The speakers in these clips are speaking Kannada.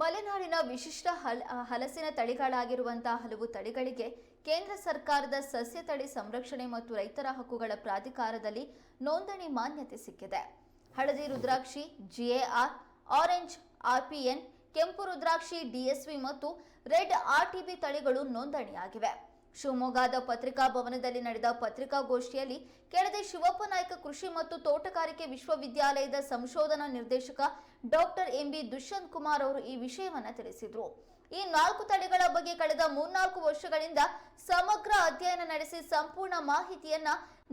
ಮಲೆನಾಡಿನ ವಿಶಿಷ್ಟ ಹಲ್ ಹಲಸಿನ ತಳಿಗಳಾಗಿರುವಂತಹ ಹಲವು ತಳಿಗಳಿಗೆ ಕೇಂದ್ರ ಸರ್ಕಾರದ ಸಸ್ಯ ತಳಿ ಸಂರಕ್ಷಣೆ ಮತ್ತು ರೈತರ ಹಕ್ಕುಗಳ ಪ್ರಾಧಿಕಾರದಲ್ಲಿ ನೋಂದಣಿ ಮಾನ್ಯತೆ ಸಿಕ್ಕಿದೆ. ಹಳದಿ ರುದ್ರಾಕ್ಷಿ ಜಿಎಆರ್ ಆರೆಂಜ್ ಆರ್ಪಿಎನ್ ಕೆಂಪು ರುದ್ರಾಕ್ಷಿ ಡಿಎಸ್ವಿ ಮತ್ತು ರೆಡ್ ಆರ್ಟಿಬಿ ತಳಿಗಳು ನೋಂದಣಿಯಾಗಿವೆ. ಶಿವಮೊಗ್ಗದ ಪತ್ರಿಕಾ ಭವನದಲ್ಲಿ ನಡೆದ ಪತ್ರಿಕಾಗೋಷ್ಠಿಯಲ್ಲಿ ಕೆಳದೆ ಶಿವಪ್ಪ ನಾಯ್ಕ ಕೃಷಿ ಮತ್ತು ತೋಟಗಾರಿಕೆ ವಿಶ್ವವಿದ್ಯಾಲಯದ ಸಂಶೋಧನಾ ನಿರ್ದೇಶಕ ಡಾಕ್ಟರ್ ಎಂಬಿ ದುಷ್ಯಂತ್ ಕುಮಾರ್ ಅವರು ಈ ವಿಷಯವನ್ನ ತಿಳಿಸಿದ್ರು. ಈ ನಾಲ್ಕು ತಳಿಗಳ ಬಗ್ಗೆ ಕಳೆದ ಮೂರ್ನಾಲ್ಕು ವರ್ಷಗಳಿಂದ ಸಮಗ್ರ ಅಧ್ಯಯನ ನಡೆಸಿ ಸಂಪೂರ್ಣ ಮಾಹಿತಿಯನ್ನ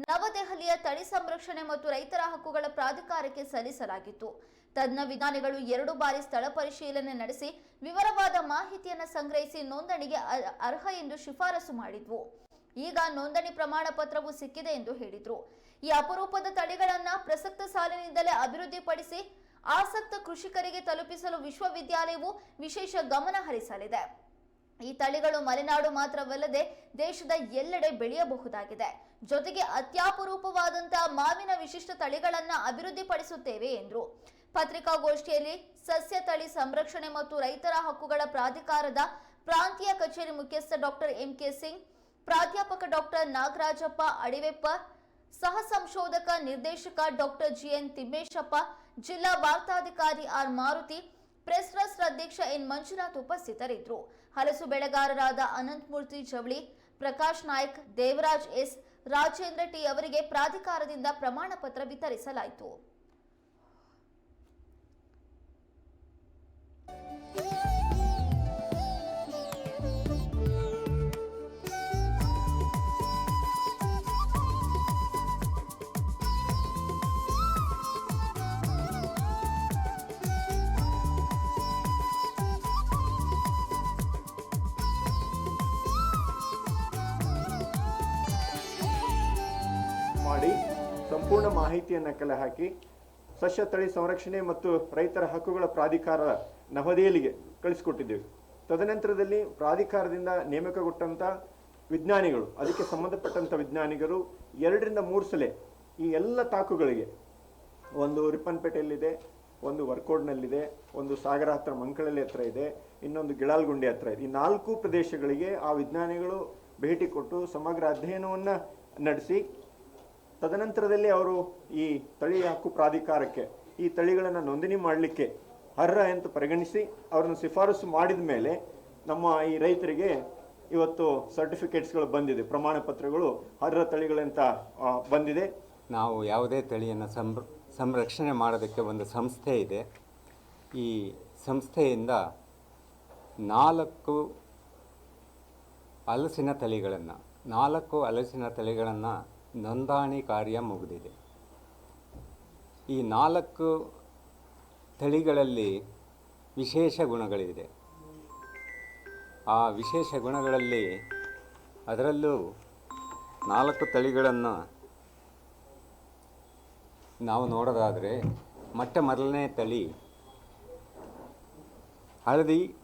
ನವದೆಹಲಿಯ ತಳಿ ಸಂರಕ್ಷಣೆ ಮತ್ತು ರೈತರ ಹಕ್ಕುಗಳ ಪ್ರಾಧಿಕಾರಕ್ಕೆ ಸಲ್ಲಿಸಲಾಗಿತ್ತು. ತಜ್ಞ ವಿಜ್ಞಾನಿಗಳು ಎರಡು ಬಾರಿ ಸ್ಥಳ ಪರಿಶೀಲನೆ ನಡೆಸಿ ವಿವರವಾದ ಮಾಹಿತಿಯನ್ನು ಸಂಗ್ರಹಿಸಿ ನೋಂದಣಿಗೆ ಅರ್ಹ ಎಂದು ಶಿಫಾರಸು ಮಾಡಿದ್ವು. ಈಗ ನೋಂದಣಿ ಪ್ರಮಾಣ ಪತ್ರವು ಸಿಕ್ಕಿದೆ ಎಂದು ಹೇಳಿದ್ರು. ಈ ಅಪರೂಪದ ತಳಿಗಳನ್ನ ಪ್ರಸಕ್ತ ಸಾಲಿನಿಂದಲೇ ಅಭಿವೃದ್ಧಿಪಡಿಸಿ ಆಸಕ್ತ ಕೃಷಿಕರಿಗೆ ತಲುಪಿಸಲು ವಿಶ್ವವಿದ್ಯಾಲಯವು ವಿಶೇಷ ಗಮನ ಹರಿಸಲಿದೆ. ಈ ತಳಿಗಳು ಮಲೆನಾಡು ಮಾತ್ರವಲ್ಲದೆ ದೇಶದ ಎಲ್ಲೆಡೆ ಬೆಳೆಯಬಹುದಾಗಿದೆ. ಜೊತೆಗೆ ಅತ್ಯಾಪರೂಪವಾದಂತಹ ಮಾವಿನ ವಿಶಿಷ್ಟ ತಳಿಗಳನ್ನ ಅಭಿವೃದ್ಧಿಪಡಿಸುತ್ತೇವೆ ಎಂದರು. ಪತ್ರಿಕಾಗೋಷ್ಠಿಯಲ್ಲಿ ಸಸ್ಯ ತಳಿ ಸಂರಕ್ಷಣೆ ಮತ್ತು ರೈತರ ಹಕ್ಕುಗಳ ಪ್ರಾಧಿಕಾರದ ಪ್ರಾಂತೀಯ ಕಚೇರಿ ಮುಖ್ಯಸ್ಥ ಡಾಕ್ಟರ್ ಎಂ ಕೆ ಸಿಂಗ್, ಪ್ರಾಧ್ಯಾಪಕ ಡಾಕ್ಟರ್ ನಾಗರಾಜಪ್ಪ ಅಡಿವೆಪ್ಪ ಸಹ ಸಂಶೋಧಕ ನಿರ್ದೇಶಕ ಡಾಕ್ಟರ್ ಜಿಎನ್ ತಿಮ್ಮೇಶಪ್ಪ, ಜಿಲ್ಲಾ ವಾರ್ತಾಧಿಕಾರಿ ಆರ್ ಮಾರುತಿ, ಪ್ರೆಸ್ ಟ್ರಸ್ಟ್ ಅಧ್ಯಕ್ಷ ಎನ್ ಮಂಜುನಾಥ್ ಉಪಸ್ಥಿತರಿದ್ದರು. ಹಲಸು ಬೆಳೆಗಾರರಾದ ಅನಂತಮೂರ್ತಿ ಜವಳಿ, ಪ್ರಕಾಶ್ ನಾಯ್ಕ್, ದೇವರಾಜ್ ಎಸ್, ರಾಜೇಂದ್ರ ಟಿ ಅವರಿಗೆ ಪ್ರಾಧಿಕಾರದಿಂದ ಪ್ರಮಾಣ ಪತ್ರ ವಿತರಿಸಲಾಯಿತು. ಮಾಡಿ ಸಂಪೂರ್ಣ ಮಾಹಿತಿಯನ್ನು ಕಲೆ ಹಾಕಿ ಸಸ್ಯ ತಳಿ ಸಂರಕ್ಷಣೆ ಮತ್ತು ರೈತರ ಹಕ್ಕುಗಳ ಪ್ರಾಧಿಕಾರ ನವದೆಹಲಿಗೆ ಕಳಿಸಿಕೊಟ್ಟಿದ್ದೇವೆ. ತದನಂತರದಲ್ಲಿ ಪ್ರಾಧಿಕಾರದಿಂದ ನೇಮಕಗೊಟ್ಟಂಥ ವಿಜ್ಞಾನಿಗಳು, ಅದಕ್ಕೆ ಸಂಬಂಧಪಟ್ಟಂಥ ವಿಜ್ಞಾನಿಗಳು ಎರಡರಿಂದ ಮೂರು ಸಲ ಈ ಎಲ್ಲ ತಾಕುಗಳಿಗೆ ಒಂದು ರಿಪ್ಪನ್ಪೇಟೆಯಲ್ಲಿದೆ, ಒಂದು ವರ್ಕೋಡ್ನಲ್ಲಿದೆ, ಒಂದು ಸಾಗರ ಹತ್ರ ಮಂಕಳಲ್ಲಿ ಹತ್ರ ಇದೆ, ಇನ್ನೊಂದು ಗಿಳಾಲ್ಗುಂಡಿ ಹತ್ರ ಇದೆ. ಈ ನಾಲ್ಕು ಪ್ರದೇಶಗಳಿಗೆ ಆ ವಿಜ್ಞಾನಿಗಳು ಭೇಟಿ ಕೊಟ್ಟು ಸಮಗ್ರ ಅಧ್ಯಯನವನ್ನು ನಡೆಸಿ ತದನಂತರದಲ್ಲಿ ಅವರು ಈ ತಳಿ ಹಕ್ಕು ಪ್ರಾಧಿಕಾರಕ್ಕೆ ಈ ತಳಿಗಳನ್ನು ನೋಂದಣಿ ಮಾಡಲಿಕ್ಕೆ ಅರ್ಹ ಅಂತ ಪರಿಗಣಿಸಿ ಅವರನ್ನು ಶಿಫಾರಸು ಮಾಡಿದ ಮೇಲೆ ನಮ್ಮ ಈ ರೈತರಿಗೆ ಇವತ್ತು ಸರ್ಟಿಫಿಕೇಟ್ಸ್ಗಳು ಬಂದಿದೆ, ಪ್ರಮಾಣ ಪತ್ರಗಳು ಅರ್ಹ ತಳಿಗಳಂತ ಬಂದಿದೆ. ನಾವು ಯಾವುದೇ ತಳಿಯನ್ನು ಸಂರ, ಸಂರಕ್ಷಣೆ ಮಾಡೋದಕ್ಕೆ ಒಂದು ಸಂಸ್ಥೆ ಇದೆ. ಈ ಸಂಸ್ಥೆಯಿಂದ ನಾಲ್ಕು ಹಲಸಿನ ತಳಿಗಳನ್ನು, ನಾಲ್ಕು ಹಲಸಿನ ತಳಿಗಳನ್ನು ನೋಂದಣಿ ಕಾರ್ಯ ಮುಗಿದಿದೆ. ಈ ನಾಲ್ಕು ತಳಿಗಳಲ್ಲಿ ವಿಶೇಷ ಗುಣಗಳಿದೆ. ಆ ವಿಶೇಷ ಗುಣಗಳಲ್ಲಿ ಅದರಲ್ಲೂ ನಾಲ್ಕು ತಳಿಗಳನ್ನು ನಾವು ನೋಡೋದಾದರೆ ಮೊಟ್ಟ ಮೊದಲನೇ ತಳಿ ಹಳದಿ,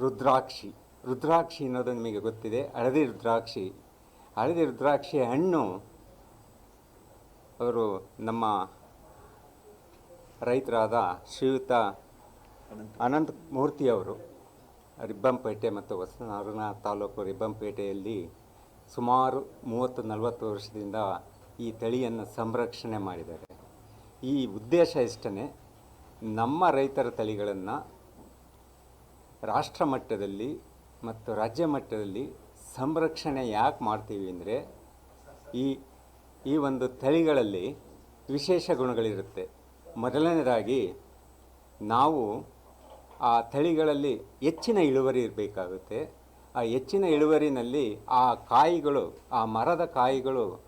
ರುದ್ರಾಕ್ಷಿ. ರುದ್ರಾಕ್ಷಿ ಅನ್ನೋದು ನಿಮಗೆ ಗೊತ್ತಿದೆ. ಹಳದಿ, ರುದ್ರಾಕ್ಷಿ ಹಳದಿ ರುದ್ರಾಕ್ಷಿ ಹಣ್ಣು, ಅವರು ನಮ್ಮ ರೈತರಾದ ಶ್ರೀಯುತ ಅನಂತ ಮೂರ್ತಿಯವರು ರಿಬ್ಬಂಪೇಟೆ ಮತ್ತು ಹೊಸನಾರಾಯಣ ತಾಲೂಕು ರಿಬ್ಬಂಪೇಟೆಯಲ್ಲಿ ಸುಮಾರು ಮೂವತ್ತು ನಲವತ್ತು ವರ್ಷದಿಂದ ಈ ತಳಿಯನ್ನು ಸಂರಕ್ಷಣೆ ಮಾಡಿದ್ದಾರೆ. ಈ ಉದ್ದೇಶ ಇಷ್ಟೇ ನಮ್ಮ ರೈತರ ತಳಿಗಳನ್ನು ರಾಷ್ಟ್ರ ಮಟ್ಟದಲ್ಲಿ ಮತ್ತು ರಾಜ್ಯ ಮಟ್ಟದಲ್ಲಿ ಸಂರಕ್ಷಣೆ ಯಾಕೆ ಮಾಡ್ತೀವಿ ಅಂದರೆ ಈ ಈ ಒಂದು ತಳಿಗಳಲ್ಲಿ ವಿಶೇಷ ಗುಣಗಳಿರುತ್ತೆ. ಮೊದಲನೇದಾಗಿ, ನಾವು ಆ ತಳಿಗಳಲ್ಲಿ ಹೆಚ್ಚಿನ ಇಳುವರಿ ಇರಬೇಕಾಗುತ್ತೆ. ಆ ಹೆಚ್ಚಿನ ಇಳುವರಿನಲ್ಲಿ ಆ ಕಾಯಿಗಳು, ಆ ಮರದ ಕಾಯಿಗಳು